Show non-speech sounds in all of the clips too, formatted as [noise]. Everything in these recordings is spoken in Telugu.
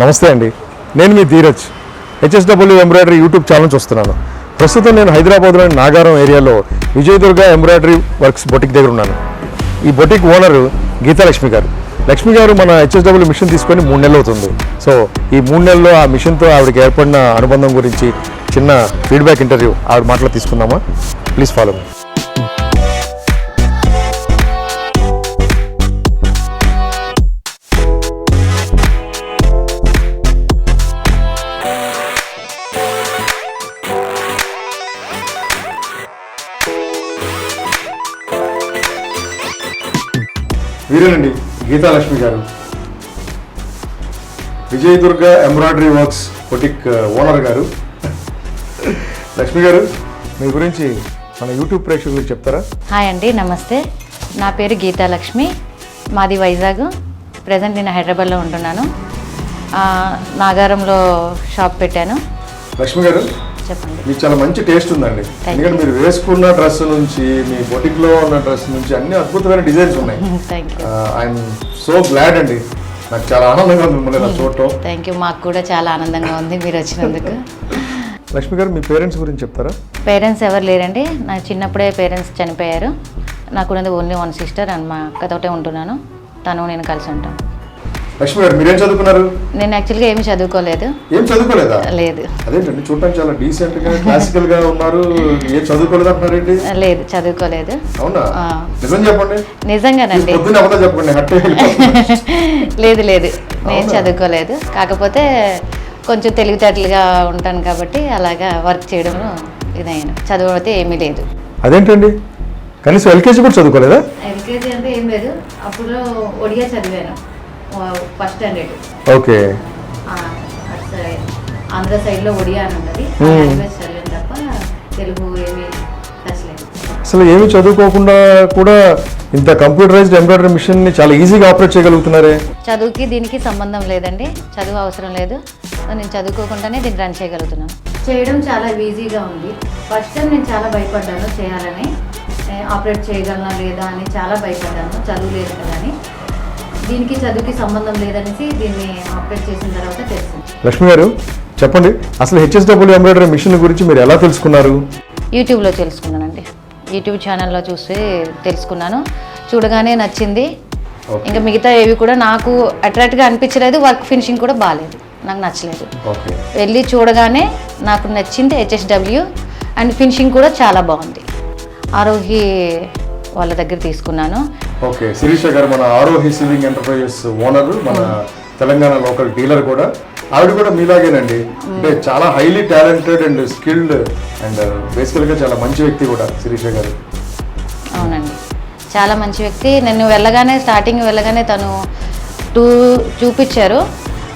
నమస్తే అండి. నేను మీ Dheeraj. HSW embroidery YouTube channel చూస్తున్నాను. ప్రస్తుతం నేను హైదరాబాద్లోని నాగారం ఏరియాలో విజయదుర్గ ఎంబ్రాయిడరీ వర్క్స్ బొటిక్ దగ్గర ఉన్నాను. ఈ బొటిక్ ఓనర్ గీతాలక్ష్మి గారు. లక్ష్మి గారు మన హెచ్ఎస్డబ్ల్యూ మిషన్ తీసుకొని మూడు నెలలు అవుతుంది. సో ఈ మూడు నెలల్లో ఆ మిషన్తో ఆవిడకి ఏర్పడిన అనుబంధం గురించి చిన్న ఫీడ్బ్యాక్ ఇంటర్వ్యూ ఆవిడ మాటలు తీసుకుందామా? ప్లీజ్ ఫాలో మీ వీరేనండి గీతాలక్ష్మి గారు. Vijayadurga embroidery works boutique owner గారు. లక్ష్మి గారు మీ గురించి మన యూట్యూబ్ ప్రేక్షకులకు చెప్తారా? హాయ్ అండి నమస్తే. నా పేరు గీతాలక్ష్మి. మాది వైజాగ్. ప్రజెంట్ నేను హైదరాబాద్లో ఉంటున్నాను. నాగారంలో షాప్ పెట్టాను. లక్ష్మి గారు చెప్పండి. మీకు చాలా మంచి టేస్ట్ ఉందండి. ఎందుకంటే మీరు వేసుకున్న డ్రెస్ నుంచి మీ బొటిక్లో ఉన్న డ్రెస్ నుంచి అన్ని అద్భుతమైన డిజైన్స్ ఉన్నాయి. ఐఎమ్ సో గ్లాడ్ అండి. నాకు చాలా ఆనందంగా ఉంది మిమ్మల్ని ఇలా చూడటం. థ్యాంక్ యూ మాకు కూడా చాలా ఆనందంగా ఉంది మీరు వచ్చినందుకు. [laughs] లక్ష్మి గారు మీ పేరెంట్స్ గురించి చెప్తారా? పేరెంట్స్ ఎవరు లేరండి. నా చిన్నప్పుడే పేరెంట్స్ చనిపోయారు. నాకు ఓన్లీ వన్ సిస్టర్ అండ్ మా అక్కతోటే ఉంటున్నాను. తను నేను కలిసి ఉంటాం. లక్ష్మి గారు మీరేం చదువుకున్నారు? నేను యాక్చువల్గా ఏమీ చదువుకోలేదు. ఏం చదువుకోలేదా? లేదు. అదేంటండి చూడటానికి చాలా డీసెంట్గా క్లాసికల్గా ఉన్నారు. ఏం చదువుకోలేదు అంటున్నారేంటి? లేదు చదువుకోలేదు. అవునా. నిజం చెప్పండి. నిజంగానండి. పొద్దున్న అబద్ధం చెప్పండి హట్టే [laughs] లేదు లేదు. నేను? చదువుకోలేదు. కాకపోతే కొంచెం తెలివితేటలుగా ఉంటాను కాబట్టి అలాగా వర్క్ చేయడంలో ఇదైన చదువు అయితే ఏమీ లేదు. అదేంటండి? కనీసం ఎల్కేజీ కూడా చదువుకోలేదా? ఎల్కేజీ అంటే ఏం లేదు. అప్పుడు ఒడియా చదివాను. First standard. ఓకే. ఆంధ్ర సైడ్లో ఒడియా అని చదివాను తప్ప తెలుగు ఏమీ అసలు ఏమి చదువుకోకుండా కూడా ఇంత కంప్యూటరైజ్డ్ ఎంబ్రాయిడరీ మిషన్ని చాలా ఈజీగా ఆపరేట్ చేయగలుగుతున్నారే? చదువుకి దీనికి సంబంధం లేదండి. చదువు అవసరం లేదు. నేను చదువుకోకుండానే దీన్ని రన్ చేయగలుగుతున్నాను. చేయడం చాలా ఈజీగా ఉంది. ఫస్ట్ టైం నేను చాలా భయపడ్డాను చేయాలని. ఆపరేట్ చేయగలనా లేదా అని చాలా భయపడ్డాను. చదువు లేదు కదా అని. దీనికి చదువుకి సంబంధం లేదనేసి దీన్ని ఆపరేట్ చేసిన తర్వాత తెలిసింది లక్ష్మి గారు చెప్పండి. అసలు హెచ్ఎస్డబ్ల్యూ ఎంబ్రాయిడరీ మిషన్ గురించి మీరు ఎలా తెలుసుకున్నారు? యూట్యూబ్లో తెలుసుకున్నానండి. యూట్యూబ్ ఛానల్లో చూసి తెలుసుకున్నాను. చూడగానే నచ్చింది. ఇంకా మిగతా ఏవి కూడా నాకు అట్రాక్ట్గా అనిపించలేదు వర్క్ ఫినిషింగ్ కూడా బాగాలేదు నాకు నచ్చలేదు. ఓకే. వెళ్ళి చూడగానే నాకు నచ్చింది హెచ్ఎస్డబ్ల్యూ అండ్ ఫినిషింగ్ కూడా చాలా బాగుంది. ఆరోహి వాళ్ళ దగ్గర తీసుకున్నాను. ఓకే శిరీష గారు మన ఆరోహి సివింగ్ ఎంటర్ప్రైజెస్ ఓనర్ మన తెలంగాణ లోకల్ డీలర్ కూడా. ఆవిడ కూడా మీలాగేనండి. అంటే చాలా highly talented and skilled and బేసికల్గా చాలా మంచి వ్యక్తి కూడా శిరీష గారు. అవునండి. చాలా మంచి వ్యక్తి. నన్ను వెళ్ళగానే స్టార్టింగ్ వెళ్ళగానే తను టూ చూపించారు.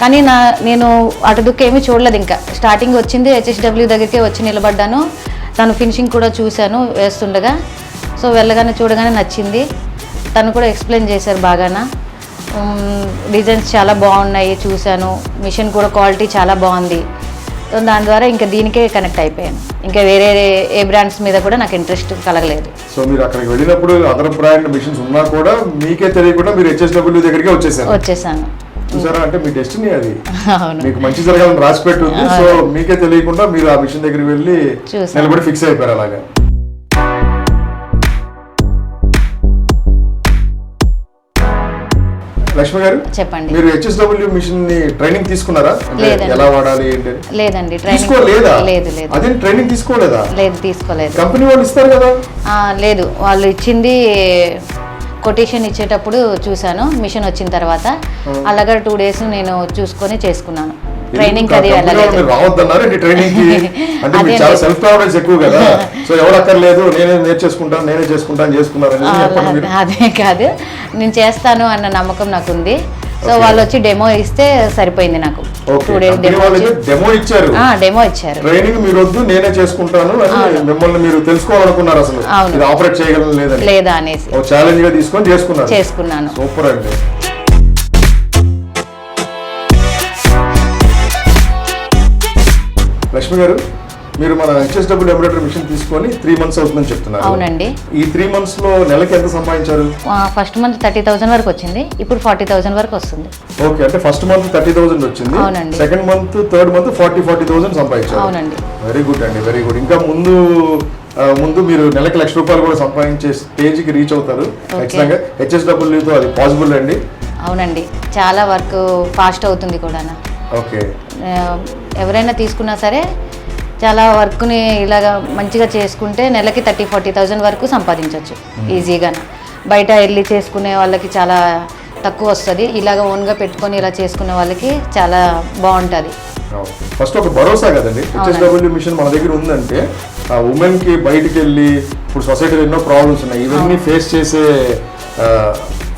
కానీ నా నేను అటు దుక్కు ఏమీ చూడలేదు ఇంకా. స్టార్టింగ్ వచ్చింది హెచ్ఎస్డబ్ల్యూ దగ్గరికి వచ్చి నిలబడ్డాను. తను ఫినిషింగ్ కూడా చూశాను వేస్తుండగా. సో వెళ్ళగానే చూడగానే నచ్చింది. తను కూడా ఎక్స్ప్లెయిన్ చేశారు బాగానా. డిజైన్స్ చాలా బాగున్నాయి చూశాను. మిషన్ కూడా క్వాలిటీ చాలా బాగుంది. సో దాని ద్వారా ఇంకా దీనికే కనెక్ట్ అయిపోయాను. ఇంకా వేరే ఏ బ్రాండ్స్ మీద కూడా నాకు ఇంట్రెస్ట్ కలగలేదు. సో మీరు అక్కడికి వెళ్ళినప్పుడు అదర్ బ్రాండ్ మిషన్స్ ఉన్నా కూడా మీకే తెలియకుండా మీరు హెచ్ఎస్డబ్ల్యూ దగ్గరికి వచ్చేసారు. వచ్చేసాను. చూసారా? అంటే మీ డెస్టినీ అది. మీకు మంచి జరగాలని రాసి పెట్టి ఉంది సో మీకే తెలియకుండా మీరు ఆ మిషన్ దగ్గరికి వెళ్ళి. నిలబడి ఫిక్స్ అయిపోయారు అలాగా. లక్ష్మి గారు చెప్పండి. మీరు హెచ్ఎస్డబ్ల్యూ మిషన్ని ట్రైనింగ్ తీసుకున్నారా. ఎలా వాడాలి ఏంటి? లేదండి తీసుకోలేదా? లేదు లేదు. అదే ట్రైనింగ్ తీసుకోలేదా? లేదు తీసుకోలేదు. కంపెనీ వాళ్ళు ఇస్తారు కదా? లేదు. వాళ్ళు ఇచ్చింది కొటేషన్ ఇచ్చేటప్పుడు చూశాను. మిషన్ వచ్చిన తర్వాత అలాగా టూ డేస్ నేను చూసుకొని చేసుకున్నాను. ట్రైనింగ్ అది వెళ్ళలేదు మీరు రావద్దన్నారు ట్రైనింగ్ [laughs] అంటే అదే చాలా లేదు. సెల్ఫ్ కాన్ఫిడెన్స్ ఎక్కువ కదా. [laughs] సో ఎవరు అక్కర్లేదు నేనే నేర్చేసుకుంటాను నేనే చేసుకుంటాను చేసుకున్నారు ఆ, అనేది చెప్పండి మీరు. అదే కాదు. నేను చేస్తాను అన్న నమ్మకం నాకు ఉంది సో. వాళ్ళు వచ్చి డెమో ఇస్తే సరిపోయింది నాకు. టూ డేస్ డెమో ఇచ్చారు. డెమో ఇచ్చారు. ట్రైనింగ్ మీరు వద్దు నేనే చేసుకుంటాను మిమ్మల్ని మీరు తెలుసుకోవాలనుకున్నారు అసలు. ఆపరేట్ చేయగలను లేదని. లేదా అనేసి. ఒక ఛాలెంజ్గా తీసుకొని చేసుకున్నాను. సూపర్ అండి. లక్ష్మి గారు మీరు మన హెచ్ఎస్డబ్ల్యూ ఎంబ్రాయిడరీ మిషన్ తీసుకొని త్రీ మంత్స్ అవుతుందని చెప్తున్నారు. అవునండి. ఈ త్రీ మంత్స్లో నెలకి ఎంత సంపాదించారు? ఫస్ట్ మంత్ థర్టీ థౌజండ్ వరకు వచ్చింది ఇప్పుడు ఫార్టీ థౌజండ్ వరకు వస్తుంది. ఓకే అంటే ఫస్ట్ మంత్ థర్టీ థౌసండ్ వచ్చింది అవునండి. Second month third month forty forty thousand సంపాదించారు. అవునండి. వెరీ గుడ్ అండి వెరీ గుడ్ ఇంకా ముందు ముందు మీరు నెలకి లక్ష రూపాయలు కూడా సంపాదించే స్టేజ్కి రీచ్ అవుతారు. ఖచ్చితంగా హెచ్ఎస్డబ్ల్యూతో అది పాసిబుల్ అండి. అవునండి చాలా వర్క్ ఫాస్ట్ అవుతుంది కూడా ఓకే. ఎవరైనా తీసుకున్నా సరే చాలా వర్క్ని ఇలాగ మంచిగా చేసుకుంటే నెలకి థర్టీ ఫార్టీ థౌజండ్ వరకు సంపాదించవచ్చు ఈజీగా బయట వెళ్ళి చేసుకునే వాళ్ళకి చాలా తక్కువ వస్తుంది. ఇలాగ ఓన్గా పెట్టుకొని ఇలా చేసుకునే వాళ్ళకి చాలా బాగుంటుంది. ఫస్ట్ ఒక భరోసా కదండి? హెచ్ఎస్డబ్ల్యూ మిషన్ మన దగ్గర ఉందంటే ఆ ఉమెన్కి బయటికి వెళ్ళి ఇప్పుడు సొసైటీలో ఎన్నో ప్రాబ్లమ్స్ ఉన్నాయి. ఇవన్నీ ఫేస్ చేసే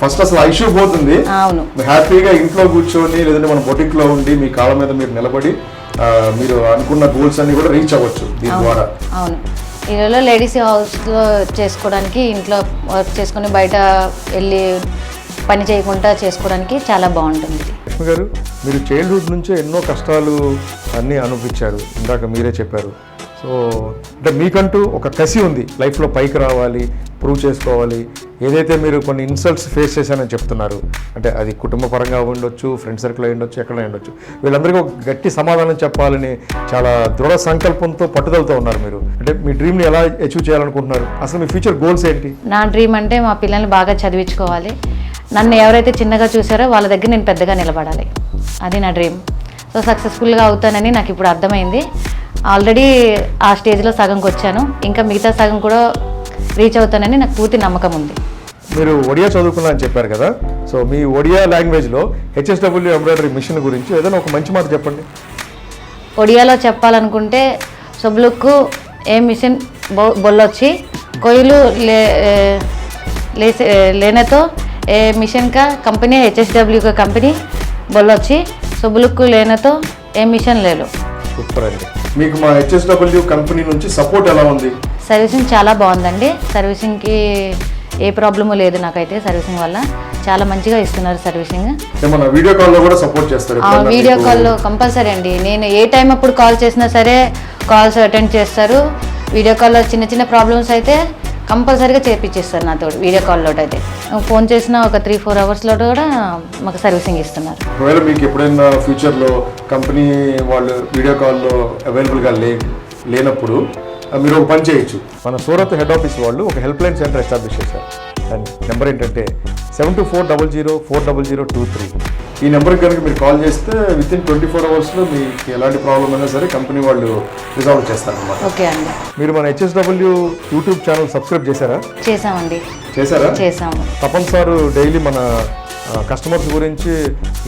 ఫస్ట్ అసలు ఐష్యూ పోతుంది. హ్యాపీగా ఇంట్లో కూర్చొని లేదంటే మన బొటిక్లో ఉండి మీ కాళ్ళ మీద మీరు నిలబడి మీరు అనుకున్న గోల్స్ అన్ని కూడా రీచ్ అవ్వచ్చు దీని ద్వారా. అవును. ఈ రోజుల్లో లేడీస్ హౌస్లో చేసుకోవడానికి ఇంట్లో వర్క్ చేసుకొని బయట వెళ్ళి పని చేయకుండా చేసుకోవడానికి చాలా బాగుంటుంది. లక్ష్మి గారు మీరు చైల్డ్హుడ్ నుంచే ఎన్నో కష్టాలు అన్నీ అనుభవించారు. ఇందాక మీరే చెప్పారు. సో అంటే మీకంటూ ఒక కసి ఉంది. లైఫ్లో పైకి రావాలి ప్రూవ్ చేసుకోవాలి. ఏదైతే మీరు కొన్ని ఇన్సల్ట్స్ ఫేస్ చేశానని చెప్తున్నారు అంటే అది కుటుంబ పరంగా ఉండొచ్చు ఫ్రెండ్ సర్కిల్ అయి ఉండొచ్చు ఎక్కడ ఉండొచ్చు. వీళ్ళందరికీ ఒక గట్టి సమాధానం చెప్పాలని చాలా దృఢ సంకల్పంతో పట్టుదలతో ఉన్నారు మీరు. అంటే మీ డ్రీమ్ని ఎలా అచీవ్ చేయాలనుకుంటున్నారు? అసలు మీ ఫ్యూచర్ గోల్స్ ఏంటి? నా డ్రీమ్ అంటే మా పిల్లల్ని బాగా చదివించుకోవాలి. నన్ను ఎవరైతే చిన్నగా చూసారో వాళ్ళ దగ్గర నేను పెద్దగా నిలబడాలి. అది నా డ్రీమ్. సో సక్సెస్ఫుల్గా అవుతానని నాకు ఇప్పుడు అర్థమైంది. ఆల్రెడీ ఆ స్టేజ్లో సగంకి వచ్చాను ఇంకా మిగతా సగం కూడా రీచ్ అవుతానని నాకు పూర్తి నమ్మకం ఉంది. మీరు ఒడియా చదువుకున్నా అని చెప్పారు కదా? సో మీ ఒడియా లాంగ్వేజ్లో హెచ్ఎస్డబ్ల్యూ ఎంబ్రాయిడరీ మిషన్ గురించి ఏదైనా ఒక మంచి మాట చెప్పండి. ఒడియాలో చెప్పాలనుకుంటే సొబ్లుక్కు ఏ మిషన్ బొ బొల్లొచ్చి కొయ్యలు లే లేసే లేనతో ఏ మిషన్ కా కంపెనీ హెచ్ఎస్డబ్ల్యూ కా కంపెనీ బొల్లొచ్చి సొబ్లుక్కు లేనతో ఏ మిషన్ లేలు. సూపర్ అండి. మీకు మా హెచ్ఎస్డబ్ల్యూ కంపెనీ నుంచి సపోర్ట్ ఎలా ఉంది? సర్వీసింగ్ చాలా బాగుందండి. సర్వీసింగ్కి ఏ ప్రాబ్లము లేదు నాకైతే సర్వీసింగ్ వల్ల. చాలా మంచిగా ఇస్తున్నారు సర్వీసింగ్. మన వీడియో కాల్లో కూడా సపోర్ట్ చేస్తారు వీడియో కాల్లో కంపల్సరీ అండి. నేను ఏ టైం అప్పుడు కాల్ చేసినా సరే కాల్స్ అటెండ్ చేస్తారు. వీడియో కాల్లో చిన్న చిన్న ప్రాబ్లమ్స్ అయితే కంపల్సరీగా చేపించేస్తారు నాతో వీడియో కాల్లో అయితే ఫోన్ చేసిన ఒక త్రీ ఫోర్ అవర్స్లో కూడా మాకు సర్వీసింగ్ ఇస్తున్నారు. ఒకవేళ మీకు ఎప్పుడైనా ఫ్యూచర్లో కంపెనీ వాళ్ళు వీడియో కాల్లో అవైలబుల్గా లే లేనప్పుడు మీరు ఒక పని చేయొచ్చు. మన సూరత్ హెడ్ ఆఫీస్ వాళ్ళు ఒక హెల్ప్ లైన్ సెంటర్ ఎస్టాబ్లిష్ చేశారు. దాని నెంబర్ ఏంటంటే seven two four double zero four double zero two three. ఈ నెంబర్కి కనుక మీరు కాల్ చేస్తే విత్ ఇన్ ట్వంటీ ఫోర్ అవర్స్లో మీకు ఎలాంటి ప్రాబ్లం అయినా సరే కంపెనీ వాళ్ళు రిజాల్వ్ చేస్తారనమాట ఓకే అండి. మీరు మన హెచ్ఎస్డబ్ల్యూ యూట్యూబ్ ఛానల్ సబ్స్క్రైబ్ చేశారా? చేసామండి చేశారా? చేసాము తపన్ సార్ డైలీ మన కస్టమర్స్ గురించి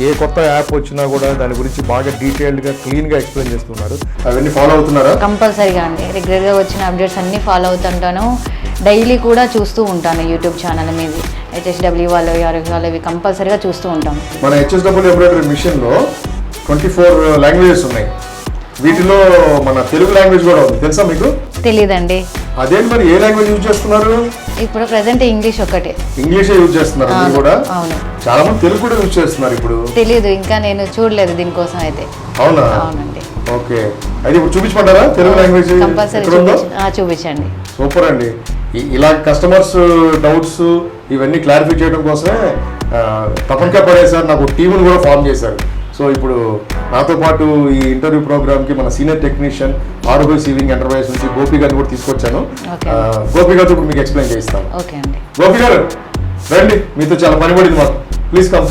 ఏ కొత్త యాప్ వచ్చినా కూడా దాని గురించి బాగా డీటెయిల్డ్గా క్లీన్గా ఎక్స్ప్లెయిన్ చేస్తున్నారు. అవన్నీ ఫాలో అవుతున్నారా? కంపల్సరీగా అండి. రెగ్యులర్గా వచ్చిన అప్డేట్స్ అన్నీ ఫాలో అవుతుంటాను. డైలీ కూడా చూస్తూ ఉంటాను యూట్యూబ్ ఛానల్ మీది హెచ్ఎస్డబ్ల్యూ వాళ్ళు ఆరోగ్య వాళ్ళు ఇవి కంపల్సరీగా చూస్తూ ఉంటాం. మన హెచ్ఎస్డబ్ల్యూ ఎంబ్రాయిడరీ మిషన్లో ట్వంటీ ఫోర్ లాంగ్వేజెస్ ఉన్నాయి. వీటిలో మన తెలుగు లాంగ్వేజ్ కూడా ఉంది. తెలుసా మీకు? తెలీదండి. అదేంటి మరి ఏ లాంగ్వేజ్ యూజ్ చేస్తున్నారు? ఇప్పుడు ప్రజెంట్ ఇంగ్లీష్ ఒకటే ఇంగ్లీషే యూజ్ చేస్తున్నారు మీరు కూడా? అవును. చాలా మంది తెలుగు కూడా యూజ్ చేస్తున్నారు ఇప్పుడు. తెలీదు ఇంకా నేను చూడలేదు దీనికోసం అయితే. అవునా? అవునండి. ఓకే. అయితే ఇప్పుడు చూపించమంటారా? తెలుగు లాంగ్వేజ్ కంపల్సరీ చూపించండి. సూపర్ అండి. ఇలా కస్టమర్స్ డౌట్స్ ఇవన్నీ క్లారిఫై చేయడం కోసమే ఆ, తపన్కా పడే సార్ నాకు టీముని కూడా ఫామ్ చేశారు. సో ఇప్పుడు నాతో పాటు ఈ ఇంటర్వ్యూ ప్రోగ్రామ్కి మన senior technician Arogya sieving enterprise నుంచి గోపి గారిని కూడా తీసుకొచ్చాను. గోపి గారితో ఇప్పుడు మీకు ఎక్స్ప్లెయిన్ అండి. గోపి గారు రండి. మీతో చాలా పని పడింది మాకు. ప్లీజ్ కమ్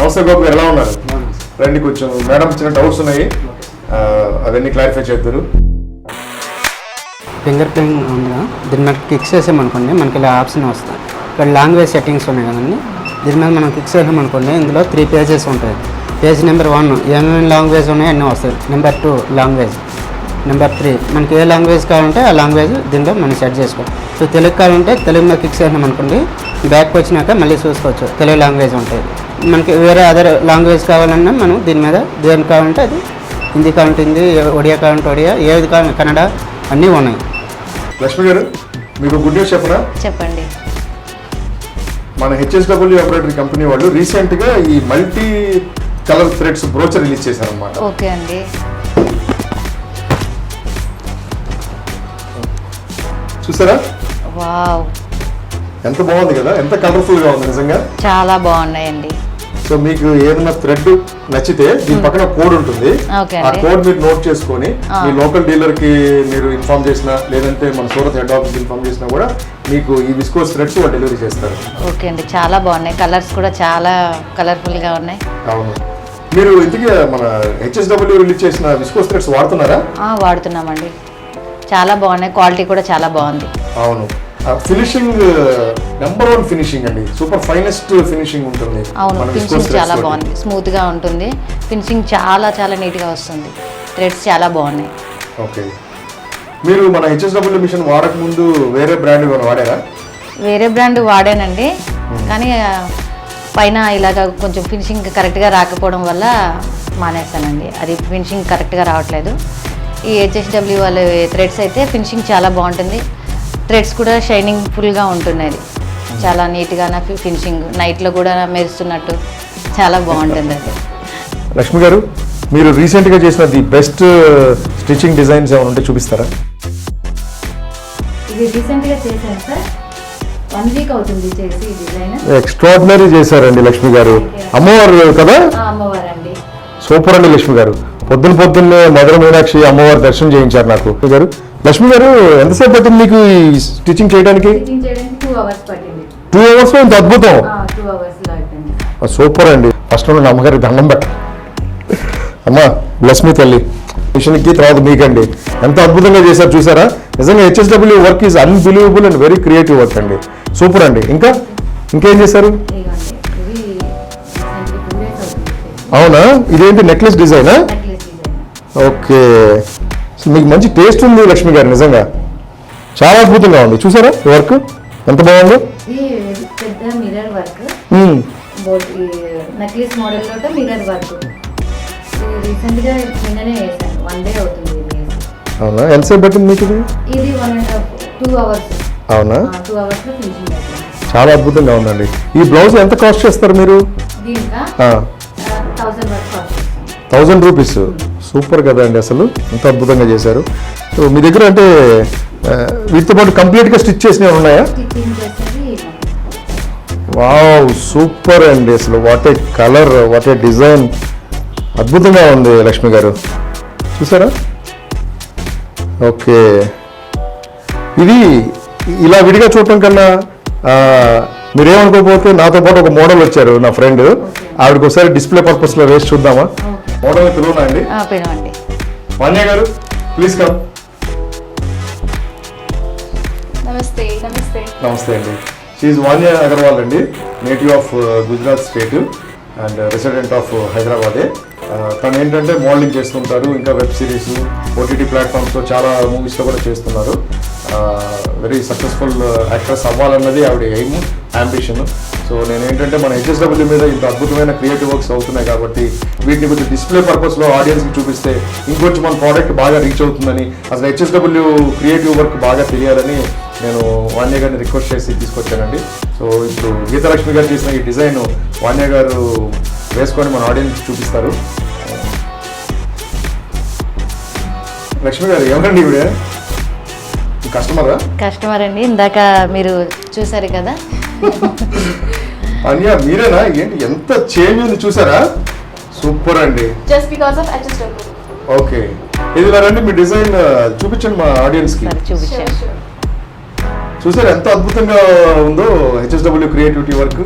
నమస్తే గోపి గారు ఎలా ఉన్నారు? రండి కొంచెం మేడం చిన్న డౌట్స్ ఉన్నాయి. ఆ, అవన్నీ క్లారిఫై చేద్దరు. ఫింగర్ ప్రింట్ ఉందిగా దీన్ని మనకి క్లిక్ చేసామనుకోండి మనకి ఇలా ఆప్షన్ వస్తాయి. ఇక్కడ లాంగ్వేజ్ సెట్టింగ్స్ ఉన్నాయి కదండి. దీని మీద మనం క్లిక్ చేసామనుకోండి ఇందులో త్రీ పేజెస్ ఉంటాయి. పేజ్ నెంబర్ వన్ ఏమేమి లాంగ్వేజ్ ఉన్నాయో అన్నీ వస్తాయి. Number two language number three మనకి ఏ లాంగ్వేజ్ కావాలంటే ఆ లాంగ్వేజ్ దీంట్లో మనం సెట్ చేసుకోవాలి. సో తెలుగు కావాలంటే తెలుగు మీద క్లిక్ చేసామనుకోండి బ్యాక్ వచ్చినాక మళ్ళీ చూసుకోవచ్చు. తెలుగు లాంగ్వేజ్ ఉంటాయి. మనకి వేరే అదర్ లాంగ్వేజ్ కావాలన్నా మనం దీని మీద దేని కావాలంటే అది హిందీ కావాలంటే హిందీ ఒడియా కావాలంటే ఒడియా ఏది కావాలంటే కన్నడ అన్నీ ఉన్నాయి. లక్ష్మి గారు మీకు గుడ్ న్యూస్ చెప్పనా? చెప్పండి. మన హెచ్ఎస్డబ్ల్యూ ఎంబ్రాయిడరీ కంపెనీ వాళ్ళు రీసెంట్గా ఈ multi colour threads brochure release చేశారు అనమాట ఓకే అండి. చూసారా? వావ్. ఎంత బాగుంది కదా? ఎంత కలర్ఫుల్గా ఉంది నిజంగా. చాలా బాగున్నాయండి. సో మీకు ఏదైనా థ్రెడ్ నచ్చితే దీని పక్కన కోడ్ ఉంటుంది. ఆ. కోడ్ మీరు నోట్ చేసుకొని మీ లోకల్ డీలర్కి మీరు ఇన్ఫార్మ్ చేసినా లేదంటే మన సూరత్ హెడ్ ఆఫీస్ ఇన్ఫార్మ్ చేసినా కూడా మీకు ఈ విస్కోస్ థ్రెడ్స్ డెలివరీ చేస్తారు. ఓకే అండి చాలా బాగున్నాయి. కలర్స్ కూడా చాలా కలర్ఫుల్గా ఉన్నాయి. అవును. మీరు ఇంతకీ మన హెచ్ఎస్డబ్ల్యూ రిలీజ్ చేసిన విస్కోస్ థ్రెడ్స్ వాడుతున్నారా? ఆ, వాడుతున్నామండి. చాలా బాగున్నాయి. క్వాలిటీ కూడా చాలా బాగుంది. అవును. ఫినిషింగ్ నెంబర్ వన్ ఫినిషింగ్ అండి. సూపర్ ఫైనెస్ట్ ఫినిషింగ్ ఉంటుంది. అవును ఫినిషింగ్ చాలా. బాగుంది. స్మూత్గా ఉంటుంది. ఫినిషింగ్ చాలా చాలా నీట్గా వస్తుంది. థ్రెడ్స్ చాలా బాగున్నాయి. ఓకే. మీరు మన హెచ్ఎస్డబ్ల్యూ మిషన్ వాడక ముందు వేరే బ్రాండ్ ఏమైనా వాడారా? వేరే బ్రాండ్ వాడానండి. కానీ పైన ఇలాగ కొంచెం ఫినిషింగ్ కరెక్ట్గా రాకపోవడం వల్ల మానేస్తానండి అది ఫినిషింగ్ కరెక్ట్గా రావట్లేదు. ఈ హెచ్ఎస్డబ్ల్యూ వాళ్ళ థ్రెడ్స్ అయితే ఫినిషింగ్ చాలా బాగుంటుంది. థ్రెడ్స్ కూడా షైనింగ్ ఫుల్గా ఉంటున్నది చాలా నీట్గా నా ఫినిషింగ్ నైట్లో కూడా మెరుస్తున్నట్టు చాలా బాగుంటుంది అది లక్ష్మి గారు మీరు రీసెంట్గా చేసిన ది బెస్ట్ స్టిచ్చింగ్ డిజైన్స్ ఏమైనా ఉంటే చూపిస్తారా? ఇది రీసెంట్గా చేశాను సార్. వన్ వీక్ అవుతుంది చేసి డిజైన్ ఎక్స్ట్రాడినరీ చేశారండి లక్ష్మి గారు. అమ్మవారు కదా? అమ్మవారండి. సూపర్ అండి లక్ష్మి గారు. పొద్దున పొద్దున్నే మధుర మీనాక్షి అమ్మవారి దర్శనం చేయించారు నాకు. లక్ష్మి గారు లక్ష్మి గారు ఎంతసేపు పట్టింది మీకు ఈ స్టిచ్చింగ్ చేయడానికి? టూ అవర్స్ ఇంత అద్భుతం? సూపర్ అండి. ఫస్ట్ నుండి అమ్మగారికి దండం పెట్ట అమ్మా బ్లెస్ మీ తల్లి. మిషన్కి తర్వాత మీకండి. ఎంత అద్భుతంగా చేశారు చూసారా? నిజంగా HSW work is unbelievable and very creative work అండి. సూపర్ అండి. ఇంకా? ఇంకేం చేశారు. అవునా? ఇదేంటి నెక్లెస్ డిజైనా ఓకే. మీకు మంచి టేస్ట్ ఉంది లక్ష్మి గారు నిజంగా. చాలా అద్భుతంగా ఉంది. చూసారా వర్క్ ఎంత బాగుందో? Mirror work necklace model mirror work రీసెంట్గా నిన్ననే వేసాను. వన్ డే అవుతుంది ఇది వేసి. అవునా? ఎంతసేపు పట్టింది మీకు ఇది? ఇది one and half two hours. అవునా? టూ అవర్స్లో ఫినిషింగ్ అవుతుంది. చాలా అద్భుతంగా ఉందండి. ఈ బ్లౌజ్ ఎంత కాస్ట్ చేస్తారు మీరు? దీంట్లో థౌసండ్ వర్క్ కాస్ట్ చేస్తాను థౌజండ్ రూపీస్. సూపర్ కదా అండి అసలు. ఎంత అద్భుతంగా చేశారు. సో మీ దగ్గర అంటే ఆ, వీటితో పాటు కంప్లీట్గా స్టిచ్ చేసినవి ఉన్నాయా? స్టిచ్చింగ్ చేసేది వావ్ సూపర్ అండి అసలు. What a colour what a design. అద్భుతంగా ఉంది లక్ష్మి గారు. చూసారా? ఓకే. ఇది ఇలా విడిగా చూడటం కన్నా మీరేమనుకోకపోతే నాతో పాటు ఒక మోడల్ వచ్చారు నా ఫ్రెండ్. ఆవిడకి ఒకసారి డిస్ప్లే పర్పస్లో వేసి చూద్దామా? మోడల్ పిలువునా అండి? గారు ప్లీజ్ కమ్. నమస్తే నమస్తే. నమస్తే అండి. షీఈ్ వాణ్య అగర్వాల్ అండి native of Gujarat state and resident of హైదరాబాదే. తను ఏంటంటే మోడలింగ్ చేస్తుంటారు ఇంకా వెబ్ సిరీస్ ఓటీటీ ప్లాట్ఫామ్స్లో చాలా మూవీస్లో కూడా చేస్తున్నారు. వెరీ సక్సెస్ఫుల్ యాక్ట్రెస్ అవ్వాలన్నది ఆవిడ ఎయిమ్ అంబిషన్ సో నేను ఏంటంటే మన హెచ్ఎస్డబ్ల్యూ మీద ఇంత అద్భుతమైన క్రియేటివ్ వర్క్స్ అవుతున్నాయి కాబట్టి వీటిని కొంచెం డిస్ప్లే పర్పస్లో ఆడియన్స్కి చూపిస్తే ఇంకొంచెం మన ప్రోడక్ట్ బాగా రీచ్ అవుతుందని అసలు హెచ్ఎస్డబ్ల్యూ క్రియేటివ్ వర్క్ బాగా తెలియాలని నేను వాణ్య గారిని రిక్వెస్ట్ చేసి తీసుకొచ్చానండి. సో ఇప్పుడు గీతాలక్ష్మి గారు చేసిన ఈ డిజైన్ వాణ్య గారు వేసుకొని మన ఆడియన్స్ చూపిస్తారు. లక్ష్మి గారు ఏమనండి ఇవిడే కస్టమరా కస్టమర్? అండి ఇందాక మీరు చూసారు కదా. అన్య మీరేనా? ఏంటి ఎంత చేంజ్ ఉంది చూసారా సూపర్ అండి. Just because of HSW. Okay. ఇది రండి మీ డిజైన్ చూపించండి మా Sure, sure. చూసారు ఎంత అద్భుతంగా ఉందో హెచ్ఎస్డబ్ల్యూ క్రియేటివిటీ వర్క్.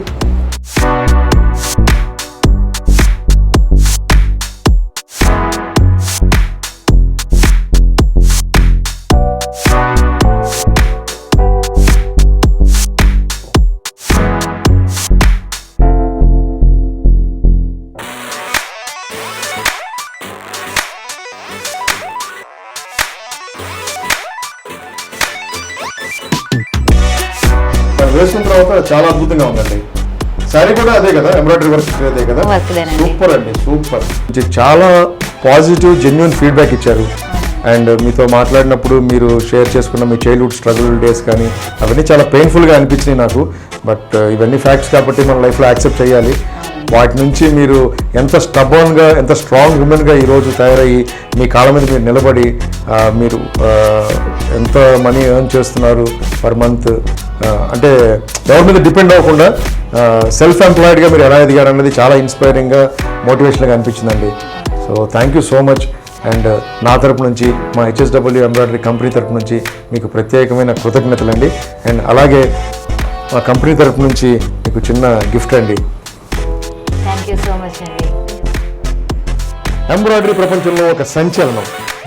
వేసుకున్న తర్వాత చాలా అద్భుతంగా ఉందండి. శారీ కూడా అదే కదా? ఎంబ్రాయిడరీ వర్క్ అదే కదా. సూపర్ అండి సూపర్. చాలా పాజిటివ్ జెన్యున్ ఫీడ్బ్యాక్ ఇచ్చారు. అండ్ మీతో మాట్లాడినప్పుడు మీరు షేర్ చేసుకున్న మీ చైల్డ్హుడ్ స్ట్రగుల్ డేస్ కానీ అవన్నీ చాలా పెయిన్ఫుల్గా అనిపించినాయి నాకు. బట్ ఇవన్నీ ఫ్యాక్ట్స్ కాబట్టి మన లైఫ్లో యాక్సెప్ట్ చేయాలి. వాటి నుంచి మీరు ఎంత స్టబోన్గా ఎంత స్ట్రాంగ్ ఉమెన్గా ఈరోజు తయారయ్యి మీ కాళ్ళ మీద మీరు నిలబడి మీరు ఎంత మనీ ఎర్న్ చేస్తున్నారు పర్ మంత్ అంటే ఎవరి మీద డిపెండ్ అవ్వకుండా సెల్ఫ్ ఎంప్లాయిడ్గా మీరు ఎలా ఎదిగారు అనేది చాలా ఇన్స్పైరింగ్గా మోటివేషన్గా అనిపించిందండి. So thank you so much and నా తరపు నుంచి మా హెచ్ఎస్డబ్ల్యూ ఎంబ్రాయిడరీ కంపెనీ తరపు నుంచి మీకు ప్రత్యేకమైన కృతజ్ఞతలు అండి అండ్ అలాగే మా కంపెనీ తరపు నుంచి మీకు చిన్న గిఫ్ట్ అండి. థ్యాంక్ యూ సో మచ్ అండి ఎంబ్రాయిడరీ ప్రపంచంలో ఒక సంచలనం.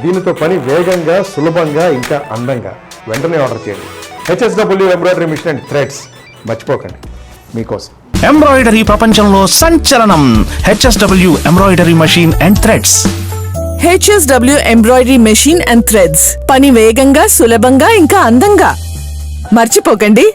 దీనితో పని వేగంగా సులభంగా ఇంకా అందంగా. వెంటనే ఆర్డర్ చేయండి. HSW embroidery machine and threads. మర్చిపోకండి. మీకోసం. ఎంబ్రాయిడరీ ప్రపంచంలో సంచలనం. HSW embroidery machine and threads. HSW embroidery machine and threads. పని వేగంగా సులభంగా ఇంకా అందంగా. మర్చిపోకండి.